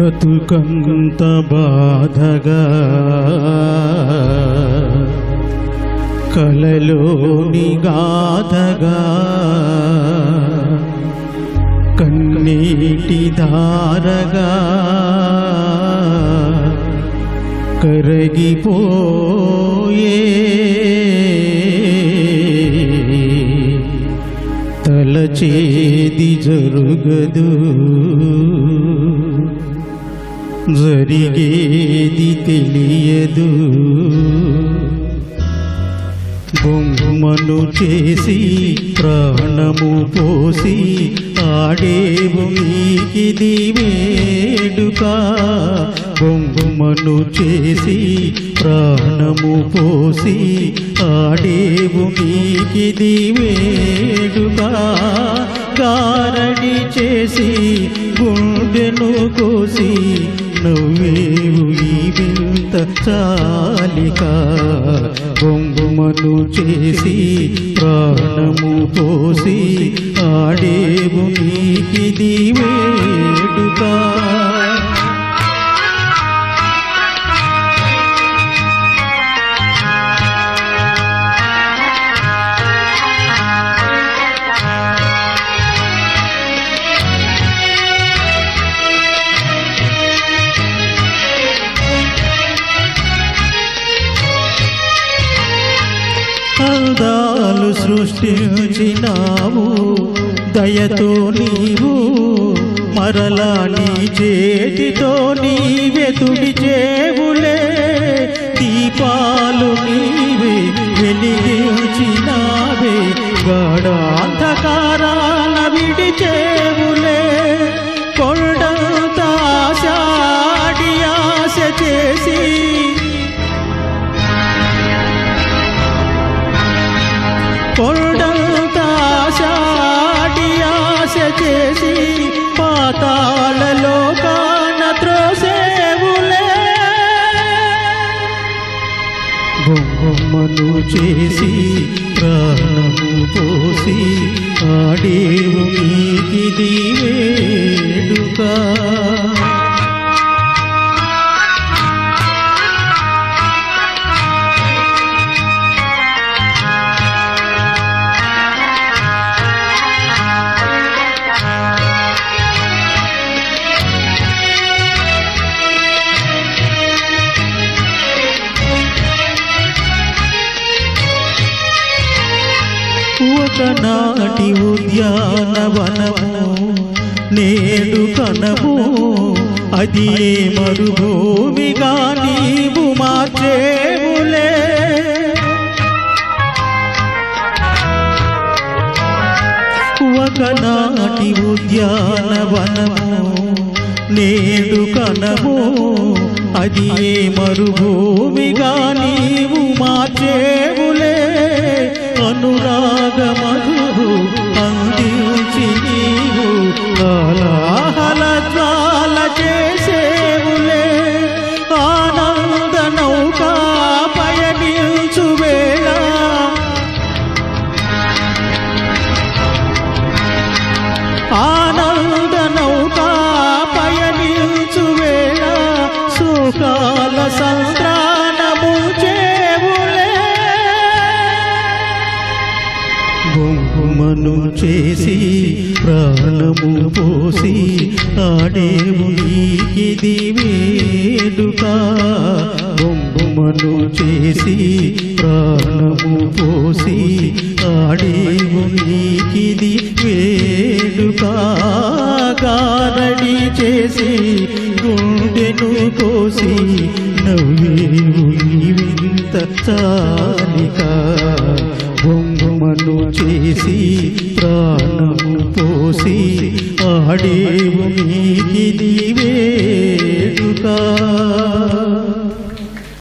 బ్రతుకంత బాధగా కలలోని గాథగా కన్నీటి ధారగా కరగిపోయే తలచేది జరుగదు. జరిగేది తెలియదు. బొమ్మను చేసి ప్రాణము పోసి ఆడేవు నీకిది వేడుక బొమ్మను చేసి ప్రాణము పోసి ఆడేవు నీకిది వేడుక కారణి చేసి గుండెను కోసి నువ్వేవు ఈ వింత చాలిక. బొంగుమను చేసి ప్రాణము పోసి ఆడేవు నీకిది వేడుక. అందాలు సృష్టించినావు. దయతో నీవు మరలా నీ చేతితో నీవే తుడిచేవులే దీపాలు నీవే వెలిగించినావే. గడా కొండంత ఆశాటి ఆశ చేసి పాతాళలో కాన త్రోసేవులే. బొమ్మను చేసి ప్రాణము పోసి ఆడేవు నీకి వేడుక. ఒకనాటి ఉద్యానవనము. నేడు కనము అది ఏ మరుభూమిగా నీవు మార్చేవులే. ఒకనాటి ఉద్యానవనము. నేడు కనము అది ఏ మరుభూమిగా నీవు మార్చేవులే. ത്യാഗമക చేసి ప్రాణము పోసి ఆడేవు ఇది వేడుక బొమ్మను చేసి ప్రాణము పోసి ఆడేవు ఇది వేడుక గారడి చేసి గుండెను కోసి నవ్వేవు ఈ వింత చాలిక. చేసి ప్రాణము పోసి ఆడేవు నీకిది వేడుక